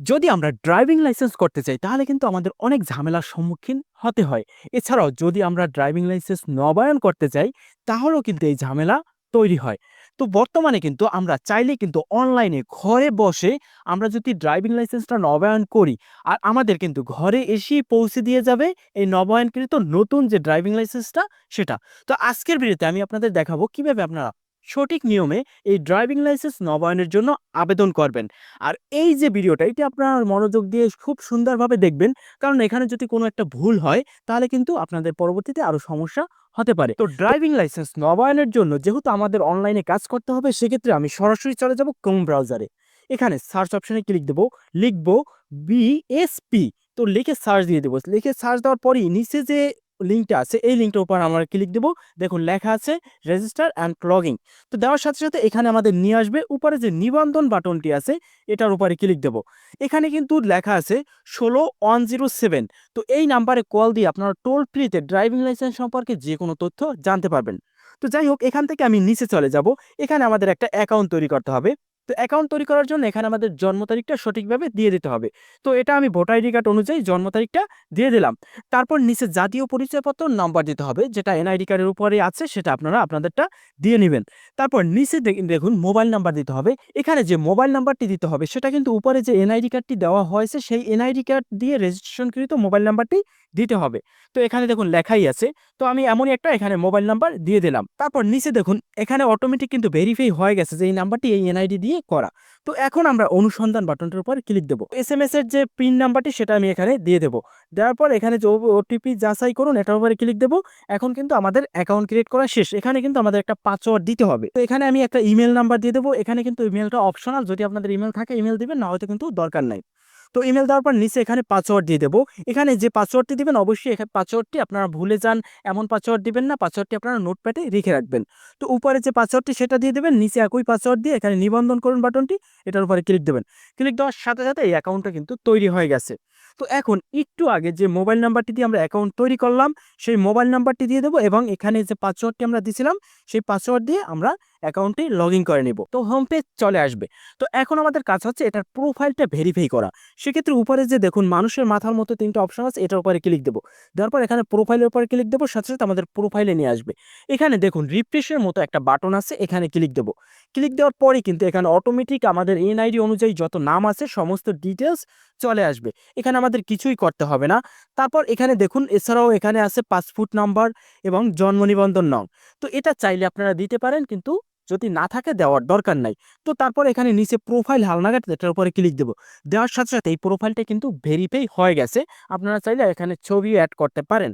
যদি আমরা driving licence করতে চাই, তাহলে কিন্তু আমাদের অনেক ঝামেলার সম্মুখীন হতে হয়। এছাড়াও যদি আমরা ড্রাইভিং লাইসেন্স নবায়ন করতে চাই, তাহলেও কিন্তু এই ঝামেলা তৈরি হয়। তো বর্তমানে কিন্তু আমরা চাইলে কিন্তু অনলাইনে ঘরে বসে আমরা যদি ড্রাইভিং লাইসেন্সটা নবায়ন করি, আর আমাদের কিন্তু ঘরে এসেই পৌঁছে দিয়ে যাবে এই নবায়নকৃত নতুন যে ড্রাইভিং লাইসেন্সটা সেটা। তো আজকের ভিডিওতে আমি আপনাদের দেখাবো কীভাবে আপনারা সঠিক নিয়মে এই ড্রাইভিং লাইসেন্স নবায়নের জন্য আবেদন করবেন। আর এই যে ভিডিওটা, এটি আপনার মনোযোগ দিয়ে খুব সুন্দরভাবে দেখবেন। কারণ এখানে যদি কোনো একটা ভুল হয়, তাহলে কিন্তু আপনাদের পরবর্তীতে আরও সমস্যা হতে পারে। তো ড্রাইভিং লাইসেন্স নবায়নের জন্য যেহেতু আমাদের অনলাইনে কাজ করতে হবে, সেক্ষেত্রে আমি সরাসরি চলে যাব ক্রোম ব্রাউজারে এখানে সার্চ অপশনে ক্লিক দেবো, লিখব বিএসপি তো লিখে সার্চ দিয়ে দেবো। লিখে সার্চ দেওয়ার পরই নিচে যে লিঙ্কটা আছে, এই লিঙ্কটার উপর আমরা ক্লিক দেবো। দেখুন, লেখা আছে রেজিস্টার অ্যান্ড লগিং তো দেওয়ার সাথে সাথে এখানে আমাদের নিয়ে আসবে। উপরে যে নিবন্ধন বাটনটি আছে, এটার উপরে ক্লিক দেব। এখানে কিন্তু লেখা আছে ষোলো ওয়ান জিরো সেভেন তো এই নাম্বারে কল দিয়ে আপনারা টোল ফ্রিতে ড্রাইভিং লাইসেন্স সম্পর্কে যে কোনো তথ্য জানতে পারবেন। তো যাই হোক, এখান থেকে আমি নিচে চলে যাব। এখানে আমাদের একটা অ্যাকাউন্ট তৈরি করতে হবে। তো অ্যাকাউন্ট তৈরি করার জন্য এখানে আমাদের জন্ম তারিখটা সঠিকভাবে দিয়ে দিতে হবে। তো এটা আমি ভোটার আইডি কার্ড অনুযায়ী জন্ম তারিখটা দিয়ে দিলাম। তারপর নিচে জাতীয় পরিচয়পত্র নাম্বার দিতে হবে, যেটা এনআইডি কার্ডের উপরে আছে, সেটা আপনারা আপনাদেরটা দিয়ে নেবেন। তারপর নিচে দেখুন মোবাইল নাম্বার দিতে হবে। এখানে যে মোবাইল নাম্বারটি দিতে হবে, সেটা কিন্তু উপরে যে এনআইডি কার্ডটি দেওয়া হয়েছে, সেই এনআইডি কার্ড দিয়ে রেজিস্ট্রেশনকৃত মোবাইল নাম্বারটি দিতে হবে। তো এখানে দেখুন লেখাই আছে। তো আমি এমনই একটা এখানে মোবাইল নাম্বার দিয়ে দিলাম। তারপর নিচে দেখুন, এখানে অটোমেটিক কিন্তু ভেরিফাই হয়ে গেছে যে এই নাম্বারটি এই এনআইডি দিয়ে করা। তো এখন আমরা অনুসন্ধান বাটনটার উপর ক্লিক দেবো। এস এম এস এর যে পিন নাম্বারটি সেটা আমি এখানে দিয়ে দেবো। দেওয়ার পর এখানে যে ওটিপি যাচাই করুন, এটার উপরে ক্লিক দেবো। এখন কিন্তু আমাদের অ্যাকাউন্ট ক্রিয়েট করা শেষ। এখানে কিন্তু আমাদের একটা পাসওয়ার্ড দিতে হবে। তো এখানে আমি একটা ইমেল নাম্বার দিয়ে দেবো। এখানে কিন্তু ইমেলটা অপশনাল যদি আপনাদের ইমেল থাকে ইমেল দিবেন, না হয়তো কিন্তু দরকার নাই। তো ইমেল দেওয়ার পর নিচে এখানে পাসওয়ার্ড দিয়ে দেবো। এখানে যে পাসওয়ার্ডটি দিবেন, অবশ্যই এখানে পাসওয়ার্ডটি আপনারা ভুলে যান। এমন পাসওয়ার্ড দিবেন না পাসওয়ার্ডটি আপনারা নোটপ্যাডে রেখে রাখবেন। তো উপরে যে পাসওয়ার্ডটি সেটা দিয়ে দেবেন, নিচে একই পাসওয়ার্ড দিয়ে এখানে নিবন্ধন করুন বাটনটি, এটার উপরে ক্লিক দেবেন। ক্লিক দেওয়ার সাথে সাথে এই অ্যাকাউন্টটা কিন্তু তৈরি হয়ে গেছে। তো এখন একটু আগে যে মোবাইল নাম্বারটি দিয়ে আমরা অ্যাকাউন্ট তৈরি করলাম, সেই মোবাইল নাম্বারটি দিয়ে দেবো এবং এখানে যে পাসওয়ার্ডটি আমরা দিয়েছিলাম সেই পাসওয়ার্ড দিয়ে আমরা অ্যাকাউন্টটি লগ ইন করে নিব। তো হোম পেজ চলে আসবে। তো এখন আমাদের কাজ হচ্ছে এটার প্রোফাইলটা ভেরিফাই করা। সেক্ষেত্রে উপরে যে দেখুন, মানুষের মাথার মতো তিনটা অপশন আছে, এটার উপরে ক্লিক দেবো। দেওয়ার পর এখানে প্রোফাইলের উপরে ক্লিক দেবো, সাথে সাথে আমাদের প্রোফাইলে নিয়ে আসবে। এখানে দেখুন রিফ্রেশের মতো একটা বাটন আছে, এখানে ক্লিক দেবো। ক্লিক দেওয়ার পরেই কিন্তু এখানে অটোমেটিক আমাদের এনআইডি অনুযায়ী যত নাম আছে, সমস্ত ডিটেলস চলে আসবে। এখানে আমাদের কিছুই করতে হবে না। তারপর এখানে দেখুন, এছাড়াও এখানে আছে পাসপোর্ট নাম্বার এবং জন্ম নিবন্ধন নং। তো এটা চাইলে আপনারা দিতে পারেন, কিন্তু যদি না থাকে দেওয়ার দরকার নাই। তো তারপর এখানে নিচে প্রোফাইল হালনাগাদ, এটার উপরে ক্লিক দেবো। দেওয়ার সাথে সাথে এই প্রোফাইলটা কিন্তু ভেরিফাই হয়ে গেছে। আপনারা চাইলে এখানে ছবিও অ্যাড করতে পারেন।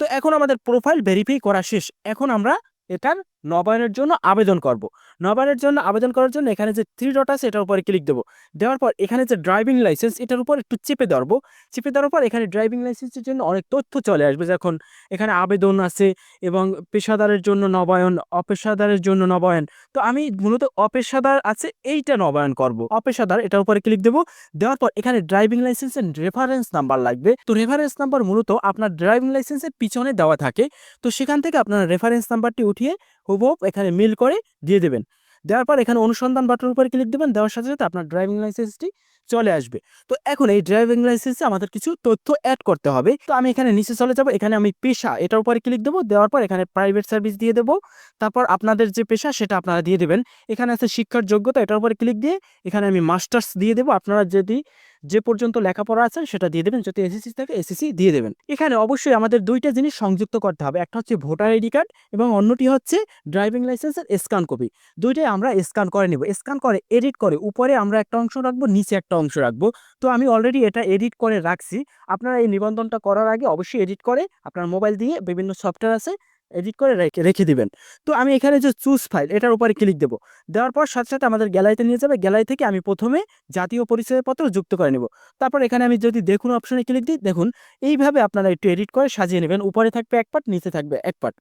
তো এখন আমাদের প্রোফাইল ভেরিফাই করা শেষ। এখন আমরা এটার নবায়নের জন্য আবেদন করব। নবায়নের জন্য আবেদন করার জন্য এখানে যে থ্রি ডট আছে, এটার উপরে ক্লিক দেবো। দেওয়ার পর এখানে যে ড্রাইভিং লাইসেন্স এটার উপর একটু চেপে ধরবো। চেপে দেওয়ার পর এখানে ড্রাইভিং লাইসেন্সের জন্য অনেক তথ্য চলে আসবে। যখন এখানে আবেদন আছে এবং পেশাদারের জন্য নবায়ন, অপেশাদারের জন্য নবায়ন, তো আমি মূলত অপেশাদার আছে, এইটা নবায়ন করব। অপেশাদার, এটার উপরে ক্লিক দেবো। দেওয়ার পর এখানে ড্রাইভিং লাইসেন্সের রেফারেন্স নাম্বার লাগবে। তো রেফারেন্স নাম্বার মূলত আপনার ড্রাইভিং লাইসেন্সের পিছনে দেওয়া থাকে। তো সেখান থেকে আপনার রেফারেন্স নাম্বারটি উঠিয়ে হুবহুব এখানে মিল করে দিয়ে দেবেন। দেওয়ার পর এখানে অনুসন্ধান বাটনের উপরে ক্লিক দেবেন। দেওয়ার সাথে সাথে আপনার ড্রাইভিং লাইসেন্সটি চলে আসবে। তো এখন এই ড্রাইভিং লাইসেন্সে আমাদের কিছু তথ্য অ্যাড করতে হবে। তো আমি এখানে নিচে চলে যাব। এখানে আমি পেশা, এটার উপরে ক্লিক দেবো। দেওয়ার পর এখানে প্রাইভেট সার্ভিস দিয়ে দেবো। তারপর আপনাদের যে পেশা, সেটা আপনারা দিয়ে দেবেন। এখানে আছে শিক্ষার যোগ্যতা, এটার উপরে ক্লিক দিয়ে এখানে আমি মাস্টার্স দিয়ে দেবো। আপনারা যদি যে পর্যন্ত লেখাপড়া আছে সেটা দিয়ে দেবেন। যদি এসএসসি থাকে এসএসসি দিয়ে দেবেন। এখানে অবশ্যই আমাদের দুইটা জিনিস সংযুক্ত করতে হবে। একটা হচ্ছে ভোটার আইডি কার্ড এবং অন্যটি হচ্ছে ড্রাইভিং লাইসেন্সের স্ক্যান কপি দুইটাই আমরা স্ক্যান করে নিব। স্ক্যান করে এডিট করে, উপরে আমরা একটা অংশ রাখব, নিচে একটা অংশ রাখব। তো আমি অলরেডি এটা এডিট করে রাখছি। আপনারা এই নিবন্ধনটা করার আগে অবশ্যই এডিট করে আপনার মোবাইল দিয়ে বিভিন্ন সফটওয়্যার আছে এডিট করে রেখে রেখে দিবেন। তো আমি এখানে যে চুজ ফাইল এটার উপরে ক্লিক দেবো। দেওয়ার পর সাথে সাথে আমাদের গ্যালারিতে নিয়ে যাবে। গ্যালারি থেকে আমি প্রথমে জাতীয় পরিচয়পত্র যুক্ত করে নেব। তারপর এখানে আমি যদি দেখুন অপশনে ক্লিক দিই, দেখুন এইভাবে আপনারা একটু এডিট করে সাজিয়ে নেবেন। উপরে থাকবে এক পার্ট নিচে থাকবে এক পার্ট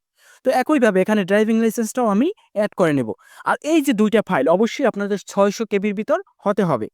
তো একইভাবে এখানে ড্রাইভিং লাইসেন্সটাও আমি অ্যাড করে নেব। আর এই যে দুইটা ফাইল অবশ্যই আপনাদের ছয়শো কেবির ভিতর হতে হবে।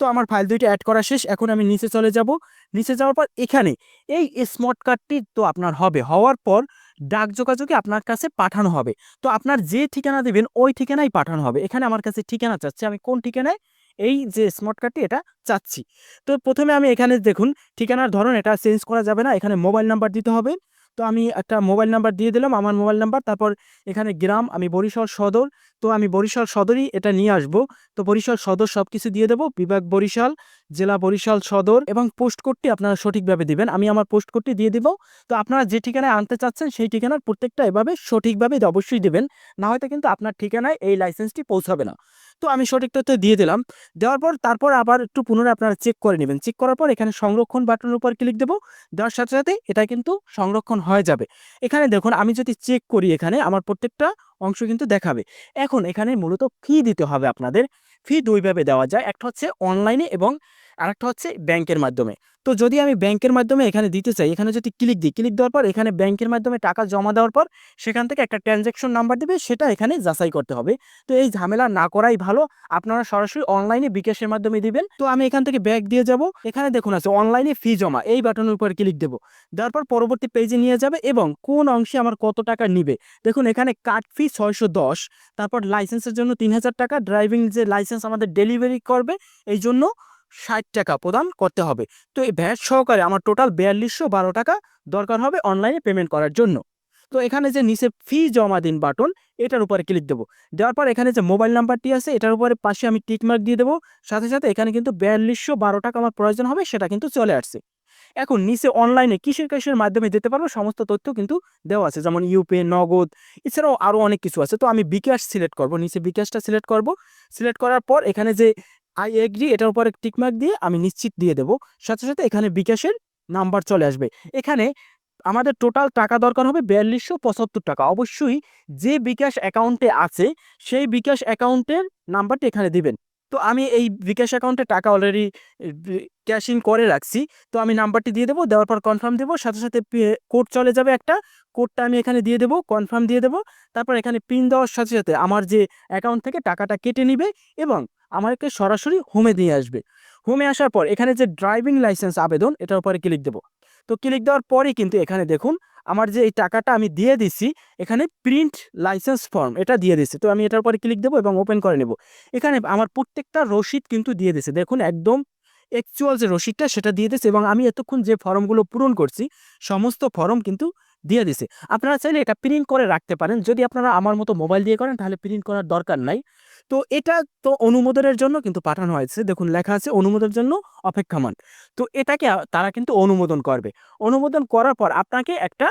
তো আমার ফাইল দুইটা অ্যাড করা শেষ, এখন আমি নিচে চলে যাব। নিচে যাওয়ার পর এখানে এই স্মার্ট কার্ডটি তো আপনার হবে। হওয়ার পর ডাক যোগাযোগে আপনার কাছে পাঠানো হবে। তো আপনার যে ঠিকানা দেবেন, ওই ঠিকানাই পাঠানো হবে। এখানে আমার কাছে ঠিকানা চাচ্ছে। আমি কোন ঠিকানায়? এই যে স্মার্ট কার্ডটি এটা চাচ্ছি। তো প্রথমে আমি এখানে দেখুন, ঠিকানার ধরন এটা চেঞ্জ করা যাবে না। এখানে মোবাইল নাম্বার দিতে হবে। তো আমি একটা মোবাইল নাম্বার দিয়ে দিলাম, আমার মোবাইল নাম্বার, তারপর এখানে গ্রাম, আমি বরিশাল সদর, তো আমি বরিশাল সদরই এটা নিয়ে আসব। তো বরিশাল সদর সব কিছু দিয়ে দেবো, বিভাগ বরিশাল, জেলা বরিশাল সদর এবং পোস্ট কোডটি আপনারা সঠিকভাবে দিবেন, আমি আমার পোস্ট কোডটি দিয়ে দিব। তো আপনারা যে ঠিকানায় আনতে চাচ্ছেন সেই ঠিকানার প্রত্যেকটা এভাবে সঠিকভাবে অবশ্যই দেবেন, না হয়তো কিন্তু আপনার ঠিকানায় এই লাইসেন্সটি পৌঁছাবে না। তো আমি সঠিক তথ্য দিয়ে দিলাম। দেওয়ার পর তারপর আবার একটু পুনরায় আপনারা চেক করে নেবেন। চেক করার পর এখানে সংরক্ষণ বাটনের উপর ক্লিক দেবো। দেওয়ার সাথে সাথে এটা কিন্তু সংরক্ষণ হয়ে যাবে। এখানে দেখুন, আমি যদি চেক করি এখানে, আমার প্রত্যেকটা অংশ কিন্তু দেখাবে। এখন এখানে মূলত ফি দিতে হবে আপনাদের। ফি দুইভাবে দেওয়া যায়। একটা হচ্ছে অনলাইনে এবং আরেকটা হচ্ছে ব্যাংকের মাধ্যমে। তো যদি আমি ব্যাংকের মাধ্যমে এখানে দিতে চাই, এখানে যদি ক্লিক দিই ক্লিক দেওয়ার পর এখানে ব্যাংকের মাধ্যমে টাকা জমা দেওয়ার পর সেখান থেকে একটা ট্রানজ্যাকশন নাম্বার দেবে, সেটা এখানে যাচাই করতে হবে। তো এই ঝামেলা না করাই ভালো। আপনারা সরাসরি অনলাইনে বিকাশের মাধ্যমে দিবেন। তো আমি এখান থেকে ব্যাগ দিয়ে যাব। এখানে দেখুন আছে অনলাইনে ফি জমা, এই বাটনের উপর ক্লিক দেবো। দেওয়ার পর পরবর্তী পেজে নিয়ে যাবে এবং কোন অংশে আমার কত টাকা নিবে। দেখুন এখানে কার্ড ফি ছয়শো দশ, তারপর লাইসেন্সের জন্য তিন হাজার টাকা ড্রাইভিং যে লাইসেন্স আমাদের ডেলিভারি করবে, এই জন্য ষাট টাকা প্রদান করতে হবে। তো এই ভ্যাট সহকারে আমার টোটাল বিয়াল্লিশশো বারো টাকা দরকার হবে অনলাইনে পেমেন্ট করার জন্য। তো এখানে যে নিচে ফি জমা দিন বাটন এটার উপরে ক্লিক দেবো। দেওয়ার পর এখানে যে মোবাইল নাম্বারটি আছে, এটার উপরে পাশে আমি টিকমার্ক দিয়ে দেবো। সাথে সাথে এখানে কিন্তু বিয়াল্লিশশো বারো টাকা আমার প্রয়োজন হবে, সেটা কিন্তু চলে আসছে। এখন নিচে অনলাইনে কিসের কিসের মাধ্যমে দিতে পারব, সমস্ত তথ্য কিন্তু দেওয়া আছে। যেমন ইউপে নগদ, এছাড়াও আরও অনেক কিছু আছে। তো আমি বিকাশ সিলেক্ট করব, নিচে বিকাশটা সিলেক্ট করব। সিলেক্ট করার পর এখানে যে আই এগ্রি এটার উপরে টিকমার্ক দিয়ে আমি নিশ্চিত দিয়ে দেবো। সাথে সাথে এখানে বিকাশের নাম্বার চলে আসবে। এখানে আমাদের টোটাল টাকা দরকার হবে বিয়াল্লিশশো পঁচাত্তর টাকা। অবশ্যই যে বিকাশ অ্যাকাউন্টে আছে, সেই বিকাশ অ্যাকাউন্টের নাম্বারটি এখানে দিবেন। তো আমি এই বিকাশ অ্যাকাউন্টে টাকা অলরেডি ক্যাশ ইন করে রাখছি। তো আমি নাম্বারটি দিয়ে দেবো, দেওয়ার পর কনফার্ম দেবো। সাথে সাথে কোড চলে যাবে একটা। কোডটা আমি এখানে দিয়ে দেবো কনফার্ম দিয়ে দেবো। তারপর এখানে পিন দেওয়ার সাথে সাথে আমার যে অ্যাকাউন্ট থেকে টাকাটা কেটে নিবে এবং আমাকে সরাসরি হোমে দিয়ে আসবে। হোমে আসার পর এখানে যে ড্রাইভিং লাইসেন্স আবেদন, এটার উপরে ক্লিক দেবো। তো ক্লিক দেওয়ার পরেই কিন্তু এখানে দেখুন, আমার যে এই টাকাটা আমি দিয়ে দিছি, এখানে প্রিন্ট লাইসেন্স ফর্ম এটা দিয়ে দিছি। তো আমি এটার উপরে ক্লিক দেবো এবং ওপেন করে নেব। এখানে আমার প্রত্যেকটা রসিদ কিন্তু দিয়ে দিছে। দেখুন, একদম অ্যাকচুয়াল যে রসিদটা সেটা দিয়ে দিছে এবং আমি এতক্ষণ যে ফর্মগুলো পূরণ করছি, সমস্ত ফর্ম কিন্তু দিয়ে দিছে। আপনারা চাইলে এটা প্রিন্ট করে রাখতে পারেন। যদি আপনারা আমার মতো মোবাইল দিয়ে করেন, তাহলে প্রিন্ট করার দরকার নাই। তো এটা তো অনুমোদনের জন্য কিন্তু পাঠানো হয়েছে। দেখুন, লেখা আছে অনুমোদনের জন্য অপেক্ষামান। তো এটাকে তারা কিন্তু অনুমোদন করবে। অনুমোদন করার পর আপনাকে একটা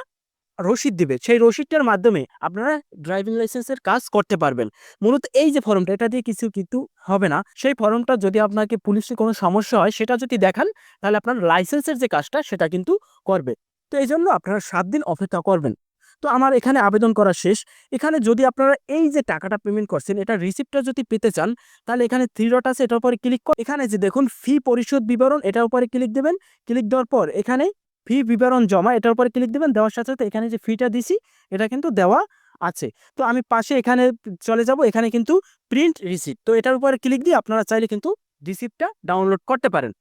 রসিদ দিবে। সেই রসিদটার মাধ্যমে আপনারা ড্রাইভিং লাইসেন্সের কাজ করতে পারবেন। মূলত এই যে ফর্মটা, এটা দিয়ে কিছু কিন্তু হবে না। সেই ফর্মটা যদি আপনাকে পুলিশে কোনো সমস্যা হয়, সেটা যদি দেখান, তাহলে আপনার লাইসেন্সের যে কাজটা, সেটা কিন্তু করবে। তো এই জন্য আপনারা সাত দিন অপেক্ষা করবেন। তো আমার এখানে আবেদন করা শেষ। এখানে যদি আপনারা এই যে টাকাটা পেমেন্ট করছেন, এটা রিসিপ্টটা যদি পেতে চান, তাহলে এখানে থ্রি ডট আছে, এটার উপরে ক্লিক করে এখানে যে দেখুন ফি পরিশোধ বিবরণ, এটার উপরে ক্লিক দেবেন। ক্লিক দেওয়ার পর এখানে ফি বিবরণ জমা, এটার উপরে ক্লিক দেবেন। দেওয়ার সাথে সাথে এখানে যে ফিটা দিছি, এটা কিন্তু দেওয়া আছে। তো আমি পাশে এখানে চলে যাব, এখানে কিন্তু প্রিন্ট রিসিপ্ট তো এটার উপরে ক্লিক দিয়ে আপনারা চাইলে কিন্তু রিসিপ্টটা ডাউনলোড করতে পারেন।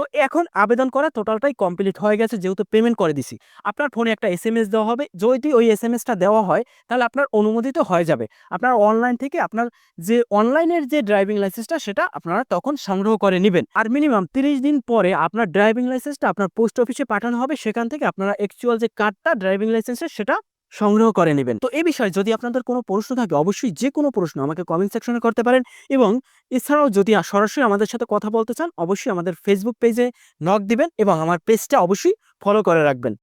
তো এখন আবেদন করা টোটালটাই কমপ্লিট হয়ে গেছে, যেহেতু পেমেন্ট করে দিছি। আপনার ফোনে একটা এস এম এস দেওয়া হবে। যদি ওই এস এম এসটা দেওয়া হয়, তাহলে আপনার অনুমোদিত হয়ে যাবে। আপনার অনলাইন থেকে আপনার যে অনলাইনের যে ড্রাইভিং লাইসেন্সটা সেটা আপনারা তখন সংগ্রহ করে নেবেন। আর মিনিমাম তিরিশ দিন পরে আপনার ড্রাইভিং লাইসেন্সটা আপনার পোস্ট অফিসে পাঠানো হবে। সেখান থেকে আপনারা অ্যাকচুয়াল যে কার্ডটা ড্রাইভিং লাইসেন্সের সেটা সংগ্রহ করে নেবেন। তো এই বিষয়ে যদি আপনাদের কোনো প্রশ্ন থাকে, অবশ্যই যে কোনো প্রশ্ন আমাকে কমেন্ট সেকশনে করতে পারেন এবং এছাড়াও যদি সরাসরি আমাদের সাথে কথা বলতে চান, অবশ্যই আমাদের ফেসবুক পেজে নক দিবেন এবং আমার পেজটা অবশ্যই ফলো করে রাখবেন।